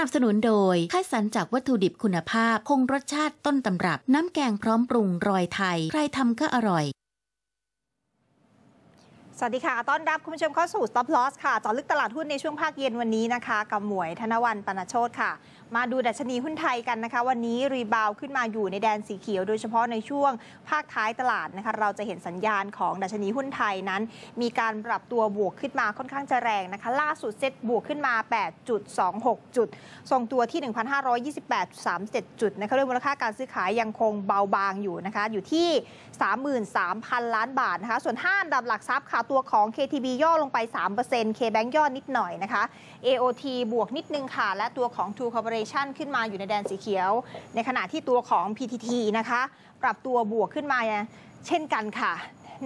นับสนุนโดยคัดสรรจากวัตถุดิบคุณภาพ คงรสชาติต้นตำรับ น้ำแกงพร้อมปรุงรอยไทย ใครทำก็อร่อย สวัสดีค่ะ ต้อนรับคุณผู้ชมเข้าสู่ Stop Loss ค่ะจอลึกตลาดหุ้นในช่วงภาคเย็นวันนี้นะคะ กับหมวยธนวันปนโชตค่ะมาดูดัชนีหุ้นไทยกันนะคะ วันนี้รีบาวขึ้นมาอยู่ในแดนสีเขียว โดยเฉพาะในช่วงภาคท้ายตลาดนะคะเราจะเห็นสัญญาณของดัชนีหุ้นไทยนั้น มีการปรับตัวบวกขึ้นมาค่อนข้างจะแรงนะคะ ล่าสุดเซ็ตบวกขึ้นมา 8.26 จุดทรงตัวที่ 1,528.37 จุดนะคะด้วยมูลค่าการซื้อขายยังคงเบาบางอยู่นะคะอยู่ที่ 33,000 ล้านบาทนะคะส่วน5อันดับหลักทรัพย์ค่ะตัวของ KTB ย่อลงไป 3% KBank ย่อนิดหน่อยนะคะ AOT บวกนิดนึงค่ะและตัวของ True Corporation ขึ้นมาอยู่ในแดนสีเขียว ในขณะที่ตัวของ PTT นะคะ ปรับตัวบวกขึ้นมาเช่นกันค่ะ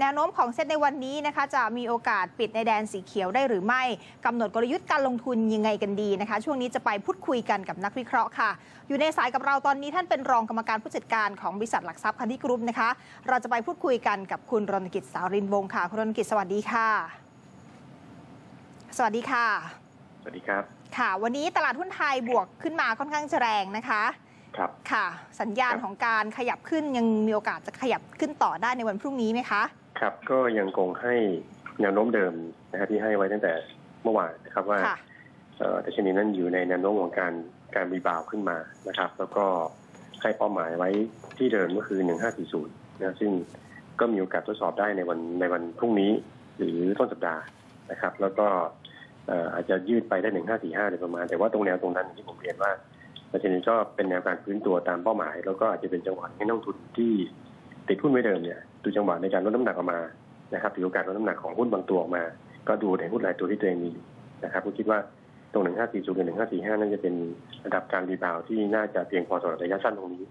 แนวโน้มของเซตในวันนี้นะคะ จะมีโอกาสปิดในแดนสีเขียวได้หรือไม่กำหนดกลยุทธ์การลงทุนยังไงกันดีนะคะ ช่วงนี้จะไปพูดคุยกันกับนักวิเคราะห์ค่ะ อยู่ในสายกับเราตอนนี้ท่านเป็นรองกรรมการผู้จัดการของบริษัทหลักทรัพย์คันที่กรุ๊ปนะคะ เราจะไปพูดคุยกันกับคุณรณกิจสารินวงศ์ค่ะคุณรณกิจสวัสดีค่ะ สวัสดีค่ะ สวัสดีครับ ค่ะ วันนี้ตลาดหุ้นไทยบวกขึ้นมาค่อนข้างจะแรงนะคะครับค่ะ สัญญาณครับของการขยับขึ้นยังมีโอกาสจะขยับขึ้นต่อได้ในวันพรุ่งนี้ไหมคะ ครับก็ยังคงให้แนวโน้มเดิมนะฮะที่ให้ไว้ตั้งแต่เมื่อวานนะครับว่าค่ะเอ่อดัชนีนั้นอยู่ในแนวโน้มของการการรีบาวด์ขึ้นมานะครับ แล้วก็ให้เป้าหมายไว้ที่เดิมก็คือ 1540 นะซึ่งก็มีโอกาสทดสอบได้ในวันในวันพรุ่งนี้ หรือต้นสัปดาห์นะครับ แล้วก็เอ่ออาจจะยืดไปได้1545โดยประมาณ แต่ว่าตรงแนวตรงนั้นที่ผมเรียนว่าดัชนีก็เป็นแนวการพื้นตัวตามเป้าหมาย แล้วก็อาจจะเป็นจังหวะให้นักลงทุนที่ติดหุ้นไว้เดิมเนี่ยดูจังหวะในการลดน้ำหนักออกมานะครับถือโอกาสลดน้ำหนักของหุ้นบางตัวออกมา ก็ดูในหุ้นรายตัวที่ตัวเองมีอยู่นะครับผมคิดว่าตรง1540กับ1545น่าจะเป็นระดับการรีบาวด์ที่น่าจะเพียงพอสำหรับระยะสั้นตรงนี้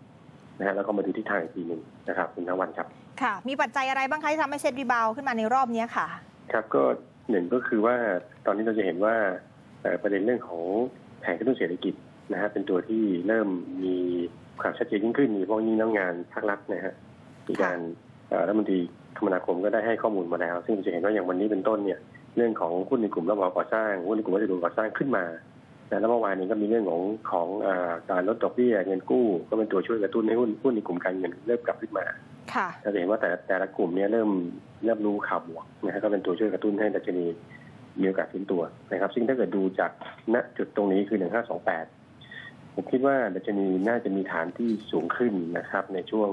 นะฮะแล้วก็มาดูทิศทางอีกทีหนึ่งนะครับคุณนวันครับ ค่ะ มีปัจจัยอะไรบ้างคะที่ทำให้เซ็ตรีบาวด์ขึ้นมาในรอบนี้ค่ะ ครับก็ หนึ่งก็คือว่าตอนนี้เราจะเห็นว่าประเด็นเรื่องของแผนกระตุ้นเศรษฐกิจนะฮะเป็นตัวที่เริ่มมีความชัดเจนยิ่งขึ้นมีพราะยิ่งน้ำงานภาครัฐนะฮะมีการรัฐมนตรีคมนาคมก็ได้ให้ข้อมูลมาแล้ว ซึ่งจะเห็นว่าอย่างวันนี้เป็นต้นเนี่ยเรื่องของหุ้นในกลุ่มรับเหมาก่อสร้างหุ้นในกลุ่มวัสดุก่อสร้างขึ้นมาแล้วเมื่อวานนี้ก็มีเรื่องของของการลดดอกเบี้ยเงินกู้ ก็เป็นตัวช่วยกระตุ้นให้หุ้นหุ้นในกลุ่มการเงินเริ่มกลับขึ้นมา จะเห็นว่าแต่แต่ละกลุ่มเนี้เริ่มเริ่มรู้ข่าวบวกนะฮะก็เป็นตัวช่วยกระตุ้นให้ดัชนีมีโอกาสขึ้นตัวนะครับ ซึ่งถ้าเกิดดูจากณจุดตรงนี้คือ 1528 ผมคิดว่าดัชนีน่าจะมีฐานที่สูงขึ้นนะครับ ในช่วง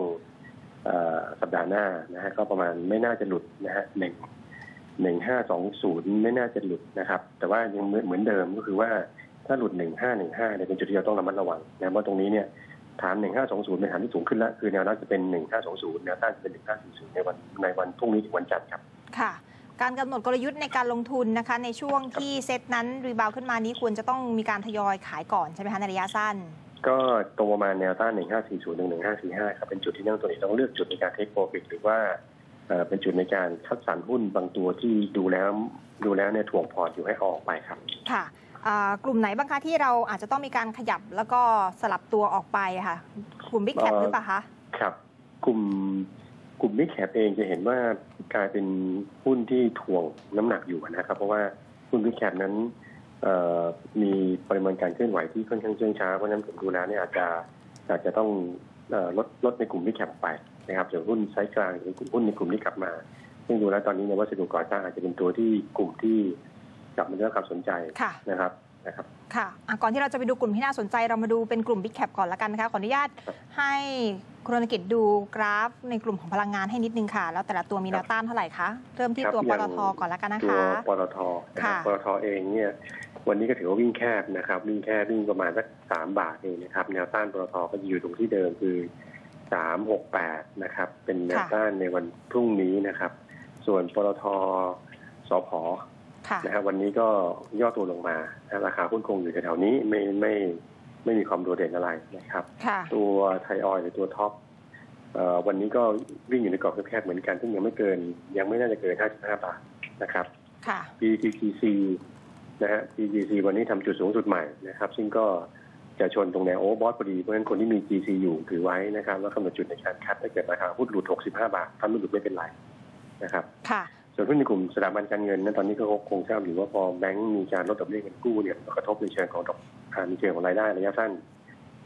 สัปดาห์หน้านะฮะก็ประมาณไม่น่าจะหลุดนะฮะหนึ่งหนึ่งห้าสองศูนย์ไม่น่าจะหลุดนะครับ แต่ว่ายังเหมือนเดิมก็คือว่าถ้าหลุดหนึ่งห้าหนึ่งห้าเนี่ยเป็นจุดที่เราต้องระมัดระวังนะเพราะตรงนี้เนี่ย ฐาน 1520 เป็นฐานที่สูงขึ้นแล้ว คือแนวรับจะเป็น 1520 แนวต้านจะเป็น 1540 ในวันในวันพรุ่งนี้ถึงวันจันทร์ครับ ค่ะ การกำหนดกลยุทธ์ในการลงทุนนะคะ ในช่วงที่เซ็ตนั้นรีบาวด์ขึ้นมานี้ควรจะต้องมีการทยอยขายก่อนใช่ไหมคะในระยะสั้น ก็ตรงประมาณแนวต้าน 1540ถึง1545 ครับ เป็นจุดที่นักลงทุนต้องเลือกจุดในการเทคโปรฟิตหรือว่าเอ่อเป็นจุดในการคัดสรรหุ้นบางตัวที่ดูแล้วดูแล้วเนี่ยถ่วงพอร์ตอยู่ให้เอาออกไปครับ ค่ะอ่า กลุ่มไหนบ้างคะที่เราอาจจะต้องมีการขยับแล้วก็สลับตัวออกไปค่ะ กลุ่มบิ๊กแคปหรือเปล่าคะครับ กลุ่มกลุ่มมิแคปเองจะเห็นว่ากลายเป็นหุ้นที่ถ่วงน้ำหนักอยู่นะครับ เพราะว่าหุ้นมิแคปนั้นมีปริมาณการเคลื่อนไหวที่ค่อนข้างเชื่องช้าเพราะนั้นผมดูแล้วเนี่ยอาจจะอาจจะต้องลดลดในกลุ่มมิแคปไปนะครับส่วนหุ้นไซส์กลางหรือกลุ่มหุ้นในกลุ่มที่กลับมาซึ่งดูแล้วตอนนี้ในยวัสดุก่อสร้างอาจจะเป็นตัวที่กลุ่มที่ กลับมาได้รับความสนใจค่ะนะครับนะครับค่ะอะก่อนที่เราจะไปดูกลุ่มที่น่าสนใจเรามาดูเป็นกลุ่มบิ๊กแคปก่อนละกันนะคะขออนุญาตครับให้คุณรณกิจดูกราฟในกลุ่มของพลังงานให้นิดนึงค่ะ แล้วแต่ละตัวมีแนวต้านเท่าไหร่คะเริ่มที่ครับตัวอปย่างตทก่อนละกันนะตัวคะปตทนะครับค่ะปตทเองเนี่ยวันนี้ก็ถือว่าวิ่งแคบนะครับ วิ่งแคบวิ่งประมาณสักสามบาทเองนะครับแนวต้านปตทก็อยู่ตรงที่เดิมคือสามหกแปดนะครับ เป็นแนวต้านในวันพรุ่งนี้นะครับ ส่วนปตทสพค่ะ นะครับวันนี้ก็ย่อตัวลงมานะราคาหุ้นคงอยู่แถวๆนี้ไม่ไม่ไม่มีความโดดเด่นอะไรนะครับค่ะตัวไทยออยล์หรือตัวท็อปเอ่อวันนี้ก็วิ่งอยู่ในกรอบแคบๆเหมือนกันซึ่งยังไม่เกิน ยังไม่น่าจะเกิน 55 บาทนะครับค่ะ PTTC นะฮะ PTTC วันนี้ทำจุดสูงสุดใหม่นะครับ ซึ่งก็จะชนตรงแนวโอเวอร์บอทพอดีเพราะฉะนั้นคนที่มี GC อยู่ถือไว้นะครับ แล้วกำหนดจุดในการคัดถ้าเกิดราคาหุ้นหลุด 65 บาทถ้าไม่หลุดไม่เป็นไรนะครับ ค่ะ ส่วนหุ้นในกลุ่มสถาบันการเงินนั้นตอนนี้ก็คงทราบอยู่ว่าพอแบงก์มีการลดดอกเบี้ยเงินกู้เนี่ยกระทบในเชิงของดอกอ่ามีเชิงของรายได้ระยะสั้น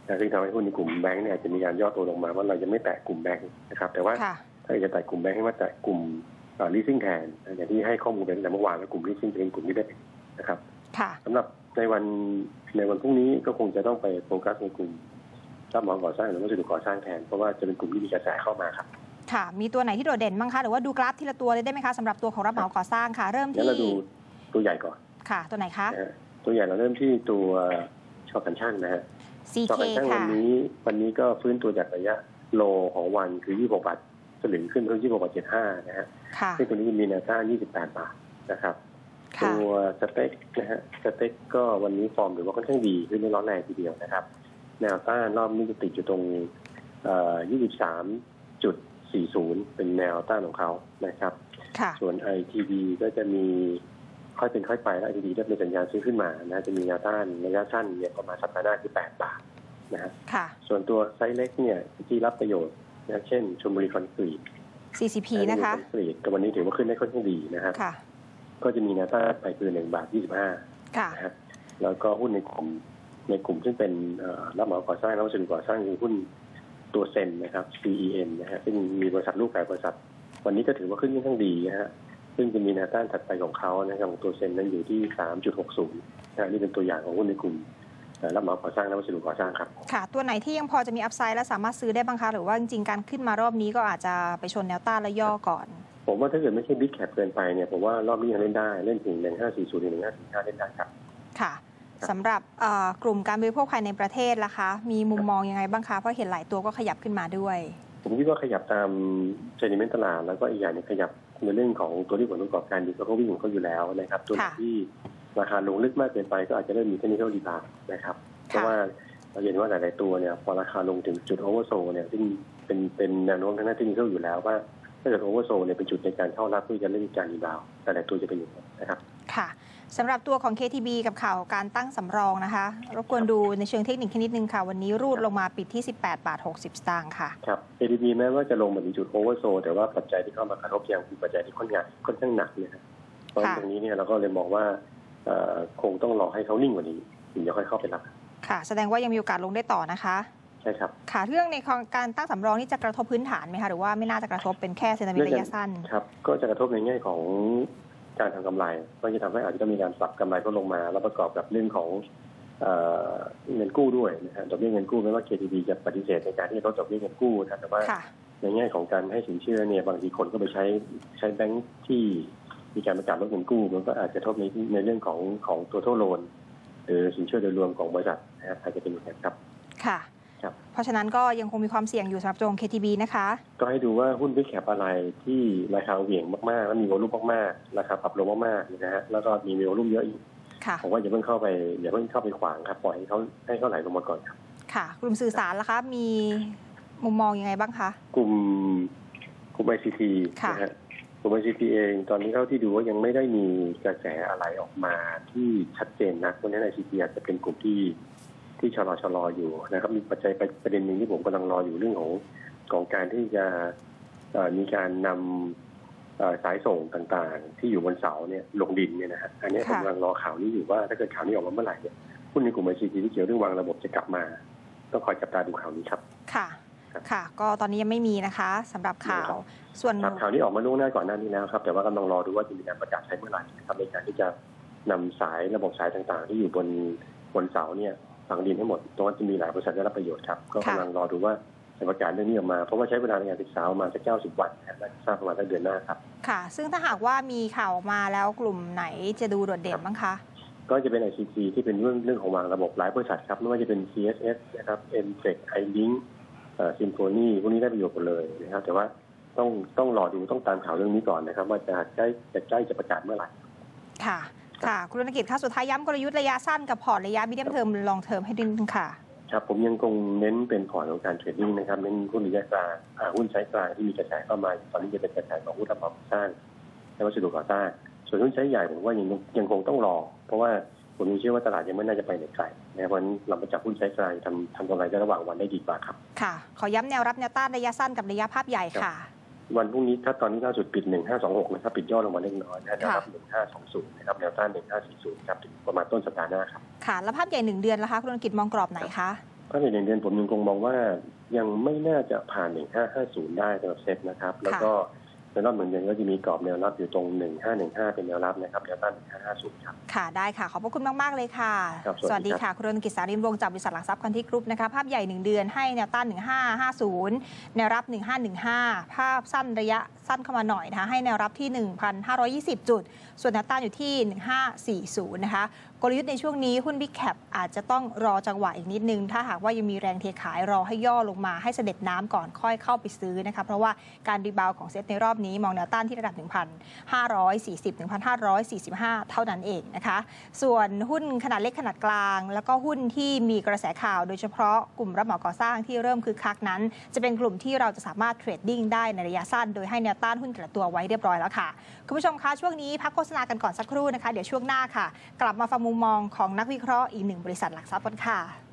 นะซึ่งทำให้หุ้นในกลุ่มแบงก์เนี่ยอาจจะมีการย่อตัวลงมาว่าเราจะไม่แตะกลุ่มแบงก์นะครับแต่ว่าค่ะถ้าจะแตะกลุ่มแบงก์ให้มาแตะกลุ่มลิสซิ่งแทนนะอย่างที่ให้ข้อมูลไปตั้งแต่เมื่อวานว่ากลุ่มลิสซิ่งจะเป็นกลุ่มที่ได้นะครับค่ะสำหรับในวันในวันพรุ่งนี้ก็คงจะต้องไปโฟกัสในกลุ่มรับเหมาก่อสร้างหรือวัสดุก่อสร้างแทนเพราะว่าจะเป็นกลุ่มที่มีกระแสเข้ามาครับ ค่ะ มีตัวไหนที่โดดเด่นบ้างคะ หรือว่าดูกราฟทีละตัวเลยได้ไหมคะสำหรับตัวของรับเหมาก่อสร้างค่ะ เริ่มงั้นที่เราดูตัวใหญ่ก่อนค่ะ ตัวไหนคะ นะฮะตัวใหญ่เราเริ่มที่ตัวชอบกันช่างนะฮะชอบ CK กันช่างวัค่ะ นนี้ วันนี้ก็ฟื้นตัวจากระยะโลของวันคือ 26 บาทสลึงขึ้นเพิ่ม26บาท75นะฮะค่ะ ซึ่งตัวนี้มีแนวต้าน28 บาทนะครับ ค่ะ ตัวสเต็กนะฮะสเต็กก็วันนี้ฟอร์มถือว่าค่อนข้างดีขึ้นไม่ร้อนแรงทีเดียวนะครับ แนวต้านรอบนี้จะติดอยู่ตรงเอ่อ 23.40 เป็นแนวต้านของเขานะครับค่ะส่วน ITD ก็จะมีค่อยเป็นค่อยไปแล้ว ITD ก็เป็นสัญญาณซื้อขึ้นมานะจะมีแนวต้านระยะสั้นเนี่ยประมาณสัปดาห์หน้าคือ 8 บาทนะฮะค่ะส่วนตัวไซส์เล็กเนี่ยที่รับประโยชน์นะเช่นชลบุรีคอนกรีต CCP นะคะคอนกรีตก็วันนี้ถือว่าขึ้นได้ค่อนข้างดีนะครับค่ะก็จะมีแนวต้านไปคือ1บาท25ค่ะนะฮะแล้วก็หุ้นในกลุ่มในกลุ่มซึ่งเป็นเอ่อรับเหมาก่อสร้างและวัสดุก่อสร้างคือหุ้น ตัวเซนนะครับ CEN นะฮะซึ่งมีบริษัทลูกหลายบริษัท วันนี้ก็ถือว่าขึ้นค่อนข้างดีนะฮะซึ่งจะมีแนวต้านถัดไปของเขานะครับของตัวเซนนั้นอยู่ที่3.60นะฮะนี่เป็นตัวอย่างของหุ้นในกลุ่มเอ่อรับเหมาก่อสร้างและวัสดุก่อสร้างครับค่ะ ตัวไหนที่ยังพอจะมีอัพไซด์และสามารถซื้อได้บ้างคะหรือว่าจริงๆการขึ้นมารอบนี้ก็อาจจะไปชนแนวต้านและย่อก่อน ผมว่าถ้าเกิดไม่ใช่บิ๊กแคปเกินไปเนี่ยผมว่ารอบนี้ยังเล่นได้เล่นถึง1540ถึง1545เล่นได้ครับค่ะ สำหรับเอ่อกลุ่มการบริโภคภายในประเทศล่ะคะ มีมุมมองยังไงบ้างคะ เพราะเห็นหลายตัวก็ขยับขึ้นมาด้วย ผมคิดว่าขยับตามเซนิเมนต์ตลาด แล้วก็อีกอย่างหนึงขยับในเรื่องของตัวที่ผลประกอบการดีก็เขาวิ่งของเขาอยู่แล้วนะครับ ตัวไหนค่ะที่ราคาลงลึกมากเกินไปก็อาจจะเริ่มมีเทคนิคอลดีบานะครับ เพราะว่าเราเห็นว่าหลาย ๆ ตัวเนี่ยพอราคาลงถึงจุดโอเวอร์โซเนี่ยซึ่งเป็นเป็นแนวโน้มทางด้านเทคนิคอยู่แล้วว่าถ้าเกิดโอเวอร์โซเนี่ยเป็นจุดในการเข้ารับเพื่อจะเล่นการรีบาวด์หลาย ๆ ตัวจะเป็นอย่างนั้นนะครับ ค่ะ สำหรับตัวของ KTB กับข่าวการตั้งสำรองนะคะ รบกวนดูในเชิงเทคนิคแค่นิดนึงค่ะ วันนี้รูดลงมาปิดที่ 18 บาท 60 สตางค์ค่ะ ครับ ADB แม้ว่าจะลงมาถึงจุดโอเวอร์โซแต่ว่าปัจจัยที่เข้ามากระทบยังคือปัจจัยที่ค่อนข้างค่อนข้างหนักนะครับเพราะฉะนั้นค่ะตรงนี้เนี่ยเราก็เลยมองว่าเอ่อคงต้องรอให้เขานิ่งกว่านี้ถึงจะค่อยเข้าไปรับ ค่ะ แสดงว่ายังมีโอกาสลงได้ต่อนะคะ ใช่ครับ ค่ะ เรื่องในของการตั้งสำรองนี่จะกระทบพื้นฐานไหมคะ หรือว่าไม่น่าจะกระทบเป็นแค่เซนามิระยะสั้น ครับ ก็จะกระทบในแง่ของ การทำกำไร ก็จะทำให้อาจจะต้องมีการปรับกำไรลดลงมา แล้วประกอบกับเรื่องของเอ่อเงินกู้ด้วยนะฮะดอกเบี้ยเงินกู้ไม่ว่า KTB จะปฏิเสธในการที่จะลดดอกเบี้ยเงินกู้นะแต่ว่าค่ะในแง่ของการให้สินเชื่อเนี่ยบางทีคนก็ไปใช้ใช้แบงค์ที่มีการประกาศลดเงินกู้ มันก็อาจจะกระทบในในเรื่องของของตัวท l โลนหรือสินเชื่อโดยรวมของบริษัทนะครับอาจจะเป็นอย่างนั้นครับค่ะครับเพ ราะฉะนั้นก็ยังคงมีความเสี่ยงอยู่สำหรับตัวของ KTB นะคะ ก็ให้ดูว่าหุ้นบิ๊กแคปอะไรที่ราคาเหวี่ยงมากๆ แล้วมีวอลุ่มมากๆราคาปรับลงมากๆนะฮะแล้วก็มีวอลุ่มเยอะอีกค่ะผมว่าอย่าเพิ่งเข้าไปอย่าเพิ่งเข้าไปขวางครับปล่อยให้เขาให้เขาไหลลงมาก่อนครับค่ะ กลุ่มสื่อสารล่ะคะ มีมุมมองยังไงบ้างคะ กลุ่มกลุ่ม ICT ค่ะนะฮะกลุ่ม ICT เองตอนนี้เท่าที่ดูว่ายังไม่ได้มีกระแสอะไรออกมาที่ชัดเจนนักเพราะฉะนั้น ICT อาจจะเป็นกลุ่มที่ ที่ชะลอชะลออยู่นะครับ มีปัจจัยประเด็นหนึ่งที่ผมกำลังรออยู่เรื่องของของการที่จะเอ่อมีการนำเอ่อสายส่งต่างๆ ที่อยู่บนเสาเนี่ยลงดินเนี่ยนะฮะอันนี้ผมค่ะกำลังรอข่าวนี้อยู่ว่าถ้าเกิดข่าวนี้ออกมาเมื่อไหร่เนี่ยหุ้นในกลุ่ม ICT ที่เกี่ยวเรื่องวางระบบจะกลับมาต้องคอยจับตาดูข่าวนี้ครับ ค่ะครับค่ะ ก็ตอนนี้ยังไม่มีนะคะสำหรับข่าวครับส่วนครับข่าวนี้ออกมาล่วงหน้าก่อนหน้านี้แล้วครับ แต่ว่ากำลังรอดูว่าจะมีการประกาศใช้เมื่อไหร่นะครับในการที่จะนำสายระบบสายต่างๆ ที่อยู่บนบนเสาเนี่ย ฝังดินให้หมด ตรงนั้นจะมีหลายบริษัทได้รับประโยชน์ครับ ก็กำลังรอดูว่าจะประกาศเรื่องนี้ออกมา เพราะว่าใช้เวลาในการศึกษาประมาณสักเก้าสิบวันนะครับน่าจะทราบประมาณสักเดือนหน้าครับ ค่ะ ซึ่งถ้าหากว่ามีข่าวออกมาแล้วกลุ่มไหนจะดูโดดเด่นบ้างคะ ก็จะเป็น ICT ที่เป็นเรื่องเรื่องของวางระบบหลายบริษัทครับ ไม่ว่าจะเป็น CSS นะครับ m t e c iLink เอ่อ Symphony พวกนี้ได้ประโยชน์หมดเลยนะครับ แต่ว่าต้องต้องรอดูต้องตามข่าวเรื่องนี้ก่อนนะครับ ว่าจะใกล้จะใกล้จะประกาศเมื่อไหร่ ค่ะ ค่ะ คุณธนกิจค่ะสุดท้ายย้ำกลยุทธ์ระยะสั้นกับพอร์ตระยะมีเดียมเทอมลองเทอมให้ดึงค่ะ ครับผมยังคงเน้นเป็นพอร์ตของการเทรดดิ้งนะครับเน้นหุ้นระยะกลางอ่าหุ้นใช้กลางที่มีกระแสเข้ามาตอนนี้จะเป็นกระแสของหุ้นรับเหมาก่อสร้างและวัสดุก่อสร้าง ส่วนหุ้นใช้ใหญ่ผมว่ายังยังคงต้องรอ เพราะว่าผมยังเชื่อว่าตลาดยังไม่น่าจะไปไหนไกลนะครับเพราะฉะนั้นเราไปจับหุ้นใช้กลางทำทำกำไรได้ระหว่างวันได้ดีกว่าครับ ค่ะ ขอย้ำแนวรับแนวต้านระยะสั้นกับระยะภาพใหญ่ค่ะ วันพรุ่งนี้ถ้าตอนนี้ล่าสุดปิด 1526 นะครับ ปิดย่อลงมาเล็กน้อยนะแนวรับ 1520 นะครับแนวต้าน 1540 ครับถึงประมาณต้นสัปดาห์หน้าครับ ค่ะ แล้วภาพใหญ่หนึ่งเดือนล่ะคะคุณธนกิจมองกรอบไหนคะถ้าในเดือนผมยังคงมองว่ายังไม่น่าจะผ่าน 1550 ได้สำหรับเซ็ตนะครับ แล้วก็ ในรอบหนึ่งเดือนก็จะมีกรอบแนวรับอยู่ตรง 1515 เป็นแนวรับนะครับแนวต้าน1550ครับ ค่ะได้ค่ะ ขอบพระคุณมาก ๆ เลยค่ะ ครับสวัสดีครับ ค่ะ คุณธนกิจสาริมวงศ์จากบริษัทหลักทรัพย์คันที่กรุ๊ปนะคะ ภาพใหญ่ 1 เดือนให้แนวต้าน 1550 แนวรับ 1515 ภาพสั้นระยะสั้นเข้ามาหน่อยนะคะให้แนวรับที่ 1,520 จุด ส่วนแนวต้านอยู่ที่ 1540 นะคะ กลยุทธ์ในช่วงนี้หุ้น Big Cap อาจจะต้องรอจังหวะอีกนิดนึง ถ้าหากว่ายังมีแรงเทขายรอให้ย่อลงมาให้เสด็จน้ำก่อนค่อยเข้าไปซื้อนะคะเพราะว่าการรีบาวของเซตในรอบนี้มองแนวต้านที่ระดับ 1,540 1,545 เท่านั้นเองนะคะ ส่วนหุ้นขนาดเล็กขนาดกลาง แล้วก็หุ้นที่มีกระแสข่าวโดยเฉพาะกลุ่มรับเหมาก่อสร้างที่เริ่มคึกคักนั้น จะเป็นกลุ่มที่เราจะสามารถเทรดดิ้งได้ในระยะสั้น โดยให้แนวต้านหุ้นแต่ละตัวไว้เรียบร้อยแล้วค่ะคุณผู้ชมคะช่วงนี้พักโฆษณากันก่อนสักครู่นะคะเดี๋ยวช่วงหน้าค่ะ กลับมาฟังมุมมองของนักวิเคราะห์อีกหนึ่งบริษัทหลักทรัพย์กันค่ะ